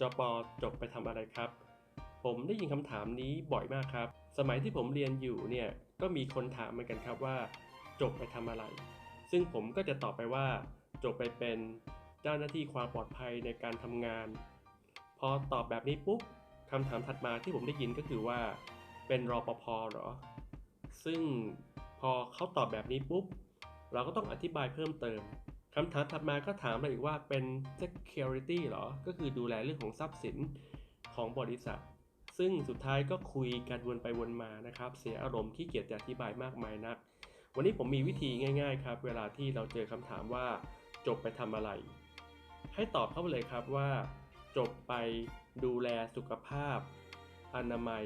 จปจบไปทำอะไรครับ ผมได้ยินคำถามนี้บ่อยมากครับ สมัยที่ผมเรียนอยู่เนี่ยก็มีคนถามเหมือนกันครับว่า จบไปทำอะไร ซึ่งผมก็จะตอบไปว่า จบไปเป็นเจ้าหน้าที่ความปลอดภัยในการทำงาน พอตอบแบบนี้ปุ๊บคำถามถัดมาที่ผมได้ยินก็คือว่า เป็นรอปภหรอ ซึ่งพอเขาตอบแบบนี้ปุ๊บ เราก็ต้องอธิบายเพิ่มเติม คำถามถัดมาก็ถามเราอีกว่าเป็น security เหรอ ก็คือดูแลเรื่องของทรัพย์สินของบริษัท ซึ่งสุดท้ายก็คุยกันวนไปวนมานะครับ เสียอารมณ์ขี้เกียจจะอธิบายมากมายนัก วันนี้ผมมีวิธีง่าย ๆ ครับ เวลาที่เราเจอคำถามว่าจบไปทำอะไร ให้ตอบเข้าไปเลยครับว่า จบไปดูแลสุขภาพ อนามัย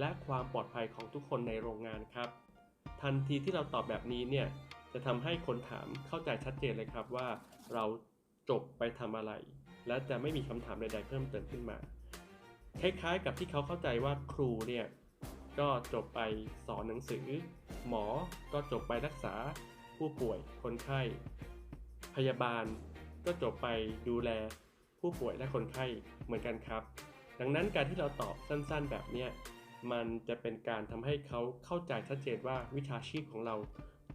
และความปลอดภัยของทุกคนในโรงงานครับ ทันทีที่เราตอบแบบนี้เนี่ย จะทำให้คนถามเข้าใจชัดเจนเลยครับว่าเราจบไปทำอะไร และจะไม่มีคำถามใดๆเพิ่มเติมขึ้นมา คล้ายๆกับที่เขาเข้าใจว่าครูเนี่ยก็จบไปสอนหนังสือ หมอก็จบไปรักษาผู้ป่วยคนไข้ พยาบาลก็จบไปดูแลผู้ป่วยและคนไข้เหมือนกันครับ ดังนั้นการที่เราตอบสั้นๆแบบเนี้ยมันจะเป็นการทำให้เขาเข้าใจชัดเจนว่าวิชาชีพของเรา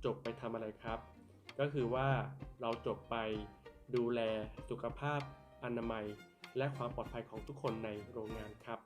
จบไปทำอะไรครับ ก็คือว่าเราจบไปดูแลสุขภาพอนามัย และความปลอดภัยของทุกคนในโรงงานครับ